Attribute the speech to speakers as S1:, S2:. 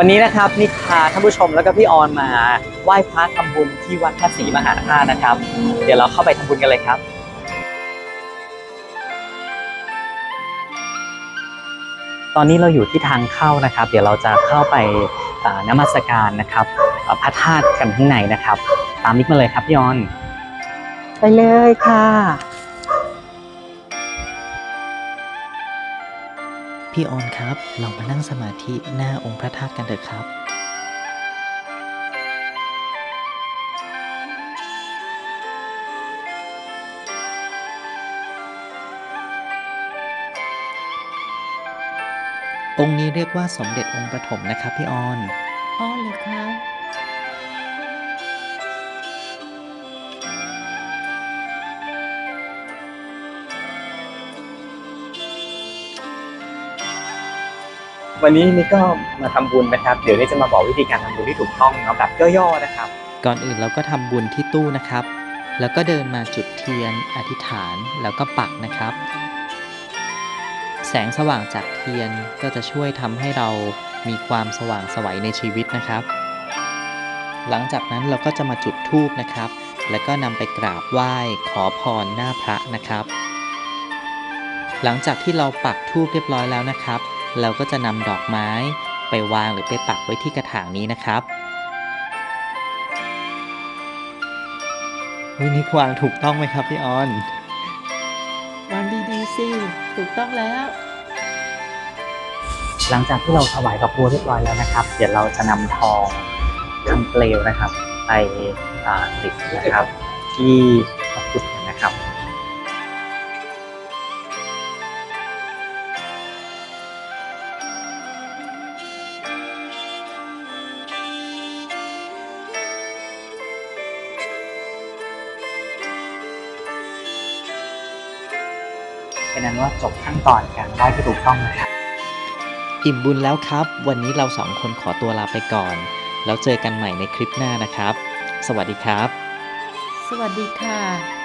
S1: วันนี้นะครับนิพาท่านผู้ชมแล้วก็พี่ออนมาไหว้พระทำบุญที่วัดพระศรีมหาธาตุนะครับ เดี๋ยวเราเข้าไปทำบุญกันเลยครับตอนนี้เราอยู่ที่ทางเข้านะครับ เดี๋ยวเราจะเข้าไปนมัสการนะครับพระธาตุกันข้างในนะครับ ตามนิกมาเลยครับพี่ออน ไปเลยค่ะ
S2: พี่ออนครับ ลองมานั่งสมาธิหน้าองค์พระธาตุกันเถอะครับ องค์นี้เรียกว่าสมเด็จองค์ปฐมนะครับพี่ออน
S3: อ๋อเหรอคะ
S1: วันนี้นี่ก็มาทำบุญนะครับ เดี๋ยวนี่จะมาบอกวิธีการทำบุญที่ถูกต้องเนาะแบบย่อๆนะครับ
S2: ก่อนอื่นเราก็ทำบุญที่ตู้นะครับ แล้วก็เดินมาจุดเทียน อธิษฐานแล้วก็ปักนะครับ แสงสว่างจากเทียนก็จะช่วยทำให้เรามีความสว่างสวัยในชีวิตนะครับ หลังจากนั้นเราก็จะมาจุดธูปนะครับ แล้วก็นำไปกราบไหว้ขอพรหน้าพระนะครับ หลังจากที่เราปักธูปเรียบร้อยแล้วนะครับ เราก็จะนำดอกไม้ไปวางหรือไปปักไว้ที่กระถางนี้นะครับวินิกวางถูกต้องไหมครับพี่ออน
S3: วางดีๆสิถูกต้องแล้ว
S1: หลังจากที่เราถวายดอกบัวเรียบร้อยแล้วนะครับ เดี๋ยวเราจะนำทองคำเปลวนะครับ ไปอ่าติดนะครับ ที่ เป็นนั้นว่าจบขั้นตอนการไหว้ที่ถูกต้องนะครับ
S2: อิ่มบุญแล้วครับ วันนี้เราสองคนขอตัวลาไปก่อน แล้วเจอกันใหม่ในคลิปหน้านะครับ สวัสดีครับ
S3: สวัสดีค่ะ